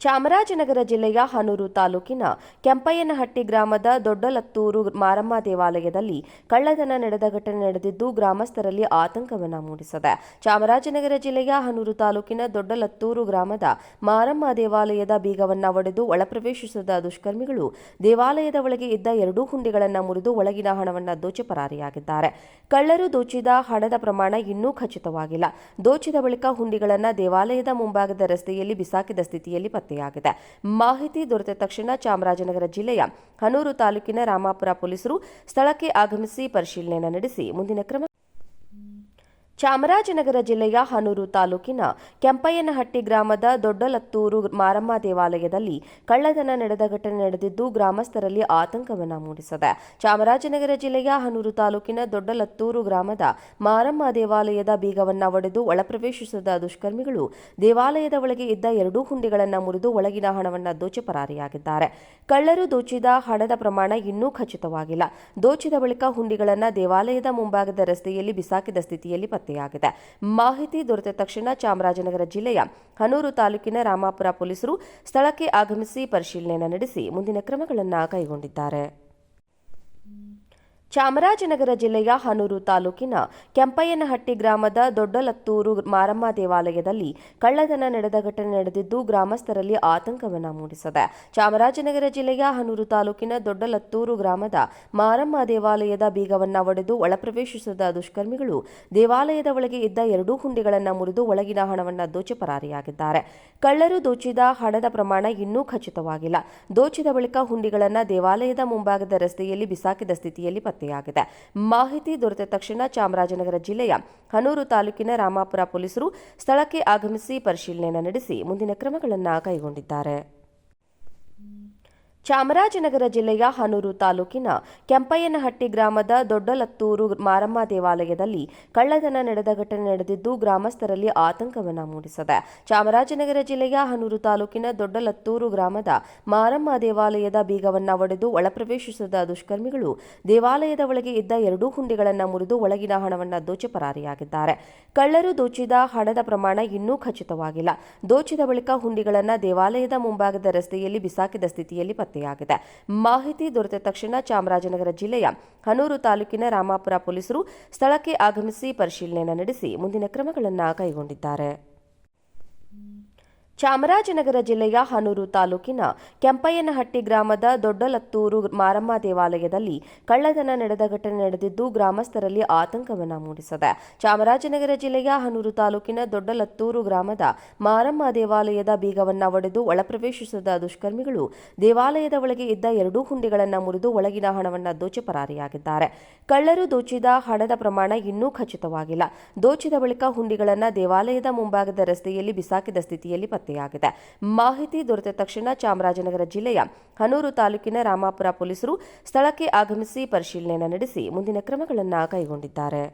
ಚಾಮರಾಜನಗರ ಜಿಲ್ಲೆಯ ಹನೂರು ತಾಲೂಕಿನ ಕೆಂಪಯ್ಯನಹಟ್ಟಿ ಗ್ರಾಮದ ದೊಡ್ಡಲತ್ತೂರು ಮಾರಮ್ಮ ದೇವಾಲಯದಲ್ಲಿ ಕಳ್ಳತನ ನಡೆದ ಘಟನೆ ನಡೆದಿದ್ದು ಗ್ರಾಮಸ್ಥರಲ್ಲಿ ಆತಂಕವನ್ನ ಮೂಡಿಸಿದೆ. ಚಾಮರಾಜನಗರ ಜಿಲ್ಲೆಯ ಹನೂರು ತಾಲೂಕಿನ ದೊಡ್ಡಲತ್ತೂರು ಗ್ರಾಮದ ಮಾರಮ್ಮ ದೇವಾಲಯದ ಬೀಗವನ್ನು ಒಡೆದು ಒಳಪ್ರವೇಶಿಸಿದ ದುಷ್ಕರ್ಮಿಗಳು ದೇವಾಲಯದ ಒಳಗೆ ಇದ್ದ ಎರಡೂ ಹುಂಡಿಗಳನ್ನು ಮುರಿದು ಒಳಗಿನ ಹಣವನ್ನು ದೋಚಿ ಪರಾರಿಯಾಗಿದ್ದಾರೆ. ಕಳ್ಳರು ದೋಚಿದ ಹಣದ ಪ್ರಮಾಣ ಇನ್ನೂ ಖಚಿತವಾಗಿಲ್ಲ. ದೋಚಿದ ಬಳಿಕ ಹುಂಡಿಗಳನ್ನು ದೇವಾಲಯದ ಮುಂಭಾಗದ ರಸ್ತೆಯಲ್ಲಿ ಬಿಸಾಕಿದ ಸ್ಥಿತಿಯಲ್ಲಿ ಪತ್ತೆಯಾಗಿದೆ. ಮಾಹಿತಿ ದೊರೆತ ತಕ್ಷಣ ಚಾಮರಾಜನಗರ ಜಿಲ್ಲೆಯ ಹನೂರು ತಾಲೂಕಿನ ರಾಮಾಪುರ ಪೊಲೀಸರು ಸ್ಥಳಕ್ಕೆ ಆಗಮಿಸಿ ಪರಿಶೀಲನೆ ನಡೆಸಿ ಮುಂದಿನ ಕ್ರಮ ಚಾಮರಾಜನಗರ ಜಿಲ್ಲೆಯ ಹನೂರು ತಾಲೂಕಿನ ಕೆಂಪಯ್ಯನಹಟ್ಟಿ ಗ್ರಾಮದ ದೊಡ್ಡಲತ್ತೂರು ಮಾರಮ್ಮ ದೇವಾಲಯದಲ್ಲಿ ಕಳ್ಳತನ ನಡೆದ ಘಟನೆ ನಡೆದಿದ್ದು ಗ್ರಾಮಸ್ಥರಲ್ಲಿ ಆತಂಕವನ್ನ ಮೂಡಿಸಿದೆ ಚಾಮರಾಜನಗರ ಜಿಲ್ಲೆಯ ಹನೂರು ತಾಲೂಕಿನ ದೊಡ್ಡಲತ್ತೂರು ಗ್ರಾಮದ ಮಾರಮ್ಮ ದೇವಾಲಯದ ಬೀಗವನ್ನ ಒಡೆದು ಒಳಪ್ರವೇಶಿಸಿದ ದುಷ್ಕರ್ಮಿಗಳು ದೇವಾಲಯದ ಒಳಗೆ ಇದ್ದ ಎರಡೂ ಹುಂಡಿಗಳನ್ನು ಮುರಿದು ಒಳಗಿನ ಹಣವನ್ನು ದೋಚಿ ಪರಾರಿಯಾಗಿದ್ದಾರೆ. ಕಳ್ಳರು ದೋಚಿದ ಹಣದ ಪ್ರಮಾಣ ಇನ್ನೂ ಖಚಿತವಾಗಿಲ್ಲ. ದೋಚಿದ ಬಳಿಕ ಹುಂಡಿಗಳನ್ನು ದೇವಾಲಯದ ಮುಂಭಾಗದ ರಸ್ತೆಯಲ್ಲಿ ಬಿಸಾಕಿದ ಸ್ಥಿತಿಯಲ್ಲಿ ಪತ್ತೆಯಾಗಿದೆ. ಮಾಹಿತಿ ದೊರೆತ ತಕ್ಷಣ ಚಾಮರಾಜನಗರ ಜಿಲ್ಲೆಯ ಹನೂರು ತಾಲೂಕಿನ ರಾಮಾಪುರ ಪೊಲೀಸರು ಸ್ಥಳಕ್ಕೆ ಆಗಮಿಸಿ ಪರಿಶೀಲನೆ ನಡೆಸಿ ಮುಂದಿನ ಕ್ರಮಗಳನ್ನು ಕೈಗೊಂಡಿದ್ದಾರೆ. ಚಾಮರಾಜನಗರ ಜಿಲ್ಲೆಯ ಹನೂರು ತಾಲೂಕಿನ ಕೆಂಪಯ್ಯನಹಟ್ಟಿ ಗ್ರಾಮದ ದೊಡ್ಡಲತ್ತೂರು ಮಾರಮ್ಮ ದೇವಾಲಯದಲ್ಲಿ ಕಳ್ಳತನ ನಡೆದ ಘಟನೆ ನಡೆದಿದ್ದು ಗ್ರಾಮಸ್ಥರಲ್ಲಿ ಆತಂಕವನ್ನು ಮೂಡಿಸಿದೆ ಚಾಮರಾಜನಗರ ಜಿಲ್ಲೆಯ ಹನೂರು ತಾಲೂಕಿನ ದೊಡ್ಡಲತ್ತೂರು ಗ್ರಾಮದ ಮಾರಮ್ಮ ದೇವಾಲಯದ ಬೀಗವನ್ನು ಒಡೆದು ಒಳಪ್ರವೇಶಿಸಿದ ದುಷ್ಕರ್ಮಿಗಳು ದೇವಾಲಯದ ಒಳಗೆ ಇದ್ದ ಎರಡೂ ಹುಂಡಿಗಳನ್ನು ಮುರಿದು ಒಳಗಿನ ಹಣವನ್ನು ದೋಚಿ ಪರಾರಿಯಾಗಿದ್ದಾರೆ. ಕಳ್ಳರು ದೋಚಿದ ಹಣದ ಪ್ರಮಾಣ ಇನ್ನೂ ಖಚಿತವಾಗಿಲ್ಲ. ದೋಚಿದ ಬಳಿಕ ಹುಂಡಿಗಳನ್ನು ದೇವಾಲಯದ ಮುಂಭಾಗದ ರಸ್ತೆಯಲ್ಲಿ ಬಿಸಾಕಿದ ಸ್ಥಿತಿಯಲ್ಲಿ ಪತ್ತೆಯಾಗಿದೆ. ಮಾಹಿತಿ ದೊರೆತ ತಕ್ಷಣ ಚಾಮರಾಜನಗರ ಜಿಲ್ಲೆಯ ಹನೂರು ತಾಲೂಕಿನ ರಾಮಾಪುರ ಪೊಲೀಸರು ಸ್ಥಳಕ್ಕೆ ಆಗಮಿಸಿ ಪರಿಶೀಲನೆ ನಡೆಸಿ ಮುಂದಿನ ಕ್ರಮಗಳನ್ನು ಕೈಗೊಂಡಿದ್ದಾರೆ. ಚಾಮರಾಜನಗರ ಜಿಲ್ಲೆಯ ಹನೂರು ತಾಲೂಕಿನ ಕೆಂಪಯ್ಯನಹಟ್ಟಿ ಗ್ರಾಮದ ದೊಡ್ಡಲತ್ತೂರು ಮಾರಮ್ಮ ದೇವಾಲಯದಲ್ಲಿ ಕಳ್ಳತನ ನಡೆದ ಘಟನೆ ನಡೆದಿದ್ದು ಗ್ರಾಮಸ್ಥರಲ್ಲಿ ಆತಂಕವನ್ನು ಮೂಡಿಸಿದೆ. ಚಾಮರಾಜನಗರ ಜಿಲ್ಲೆಯ ಹನೂರು ತಾಲೂಕಿನ ದೊಡ್ಡಲತ್ತೂರು ಗ್ರಾಮದ ಮಾರಮ್ಮ ದೇವಾಲಯದ ಬೀಗವನ್ನು ಒಡೆದು ಒಳಪ್ರವೇಶಿಸಿದ ದುಷ್ಕರ್ಮಿಗಳು ದೇವಾಲಯದ ಒಳಗೆ ಇದ್ದ ಎರಡೂ ಹುಂಡಿಗಳನ್ನು ಮುರಿದು ಒಳಗಿನ ಹಣವನ್ನು ದೋಚಿ ಪರಾರಿಯಾಗಿದ್ದಾರೆ. ಕಳ್ಳರು ದೋಚಿದ ಹಣದ ಪ್ರಮಾಣ ಇನ್ನೂ ಖಚಿತವಾಗಿಲ್ಲ. ದೋಚಿದ ಬಳಿಕ ಹುಂಡಿಗಳನ್ನು ದೇವಾಲಯದ ಮುಂಭಾಗದ ರಸ್ತೆಯಲ್ಲಿ ಬಿಸಾಕಿದ ಸ್ಥಿತಿಯಲ್ಲಿ ಪತ್ತೆಯಾಗಿದೆ ಮಾಹಿತಿ ದೊರೆತ ತಕ್ಷಣ ಚಾಮರಾಜನಗರ ಜಿಲ್ಲೆಯ ಹನೂರು ತಾಲೂಕಿನ ರಾಮಾಪುರ ಪೊಲೀಸರು ಸ್ಥಳಕ್ಕೆ ಆಗಮಿಸಿ ಪರಿಶೀಲನೆ ನಡೆಸಿ ಮುಂದಿನ ಕ್ರಮಗಳನ್ನು ಕೈಗೊಂಡಿದ್ದಾರೆ. ಚಾಮರಾಜನಗರ ಜಿಲ್ಲೆಯ ಹನೂರು ತಾಲೂಕಿನ ಕೆಂಪಯ್ಯನಹಟ್ಟಿ ಗ್ರಾಮದ ದೊಡ್ಡಲತ್ತೂರು ಮಾರಮ್ಮ ದೇವಾಲಯದಲ್ಲಿ ಕಳ್ಳತನ ನಡೆದ ಘಟನೆ ನಡೆದಿದ್ದು ಗ್ರಾಮಸ್ಥರಲ್ಲಿ ಆತಂಕವನ್ನ ಮೂಡಿಸಿದೆ ಚಾಮರಾಜನಗರ ಜಿಲ್ಲೆಯ ಹನೂರು ತಾಲೂಕಿನ ದೊಡ್ಡಲತ್ತೂರು ಗ್ರಾಮದ ಮಾರಮ್ಮ ದೇವಾಲಯದ ಬೀಗವನ್ನ ಒಡೆದು ಒಳಪ್ರವೇಶಿಸಿದ ದುಷ್ಕರ್ಮಿಗಳು ದೇವಾಲಯದ ಒಳಗೆ ಇದ್ದ ಎರಡೂ ಹುಂಡಿಗಳನ್ನು ಮುರಿದು ಒಳಗಿನ ಹಣವನ್ನು ದೋಚಿ ಪರಾರಿಯಾಗಿದ್ದಾರೆ. ಕಳ್ಳರು ದೋಚಿದ ಹಣದ ಪ್ರಮಾಣ ಇನ್ನೂ ಖಚಿತವಾಗಿಲ್ಲ. ದೋಚಿದ ಬಳಿಕ ಹುಂಡಿಗಳನ್ನು ದೇವಾಲಯದ ಮುಂಭಾಗದ ರಸ್ತೆಯಲ್ಲಿ ಬಿಸಾಕಿದ ಸ್ಥಿತಿಯಲ್ಲಿ ಪತ್ತೆಯಾಗಿದೆ. ಮಾಹಿತಿ ದೊರೆತ ತಕ್ಷಣ ಚಾಮರಾಜನಗರ ಜಿಲ್ಲೆಯ ಹನೂರು ತಾಲೂಕಿನ ರಾಮಾಪುರ ಪೊಲೀಸರು ಸ್ಥಳಕ್ಕೆ ಆಗಮಿಸಿ ಪರಿಶೀಲನೆ ನಡೆಸಿ ಮುಂದಿನ ಕ್ರಮಗಳನ್ನು ಕೈಗೊಂಡಿದ್ದಾರೆ.